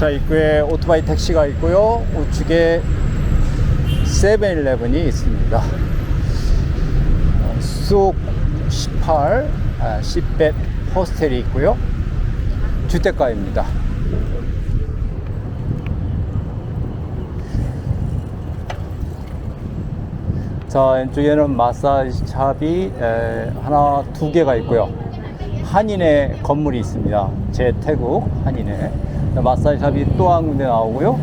자, 입구에 오토바이 택시가 있고요. 우측에 세븐일레븐이 있습니다. 어, 쑥 18, 아, 10벳 호스텔이 있고요. 주택가입니다. 자, 왼쪽에는 마사지 샵이 에, 하나, 두 개가 있고요. 한인의 건물이 있습니다. 제 태국 한인의 마사지 샵이 또 한 군데 나오고요.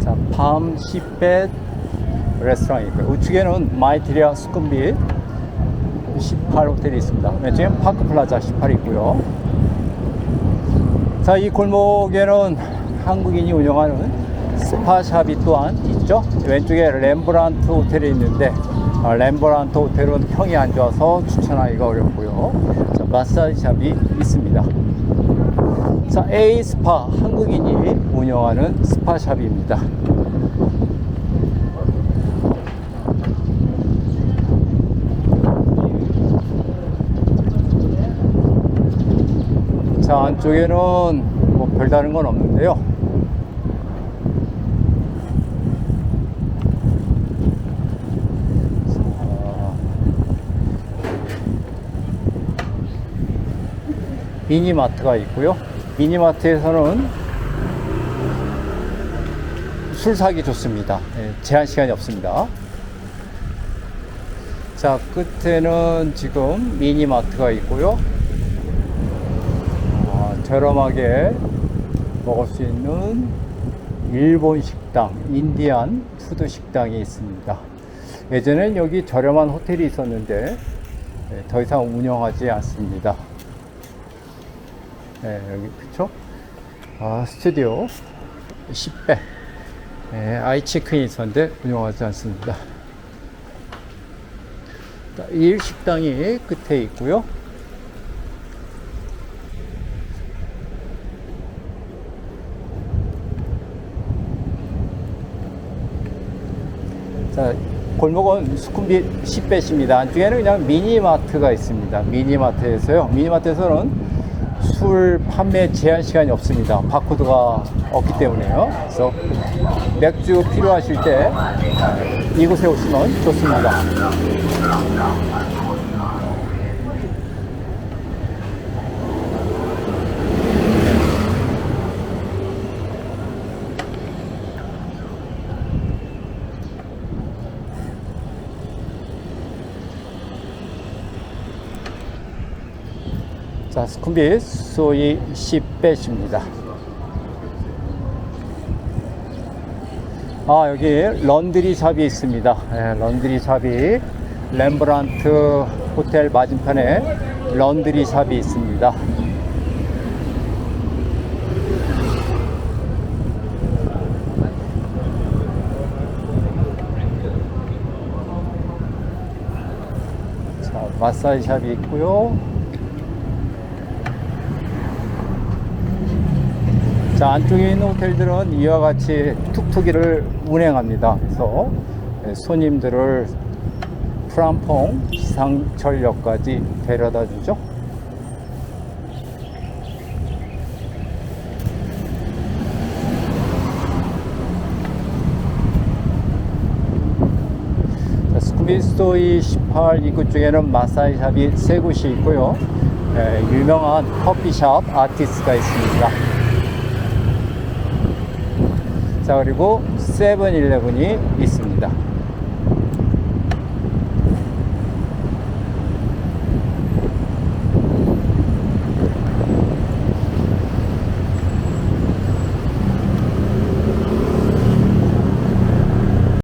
자, 밤 10벳 레스토랑이 있고요. 우측에는 마이티리아 수쿰비 18 호텔이 있습니다. 왼쪽에 파크 플라자 18이 있고요. 자, 이 골목에는 한국인이 운영하는 스파샵이 또한 있죠. 왼쪽에 렘브란트 호텔이 있는데 아, 렘브란트 호텔은 평이 안 좋아서 추천하기가 어렵고요. 자, 마사지샵이 있습니다. 자, A 스파 한국인이 운영하는 스파샵입니다. 자, 안쪽에는 뭐 별다른 건 없는데요. 자, 미니마트가 있고요. 미니마트에서는 술 사기 좋습니다. 예, 제한 시간이 없습니다. 자, 끝에는 지금 미니마트가 있고요. 아, 저렴하게 먹을 수 있는 일본 식당, 인디안 푸드 식당이 있습니다. 예전엔 여기 저렴한 호텔이 있었는데 예, 더 이상 운영하지 않습니다. 네, 여기 그쵸? 아, 스튜디오 10배 네, 아이 체크인이 있었는데 운영하지 않습니다. 자, 일 식당이 끝에 있고요. 골목은 수쿰비 10배입니다. 안쪽에는 그냥 미니마트가 있습니다. 미니마트에서요. 미니마트에서는 술 판매 제한 시간이 없습니다. 바코드가 없기 때문에요. 그래서 맥주 필요하실 때 이곳에 오시면 좋습니다. 자, 스쿰비 소이 10배입니다. 아, 여기 런드리 샵이 있습니다. 예, 런드리 샵이 렘브란트 호텔 맞은편에 런드리 샵이 있습니다. 자, 마사지 샵이 있고요. 자, 안쪽에 있는 호텔들은 이와 같이 툭툭이를 운행합니다. 그래서 예, 손님들을 프람퐁 기상철역까지 데려다 주죠. 자, 스쿠비스토이 18 입구 쪽에는 마사지샵이 세 곳이 있고요. 예, 유명한 커피숍 아티스가 있습니다. 자 그리고 세븐일레븐이 있습니다.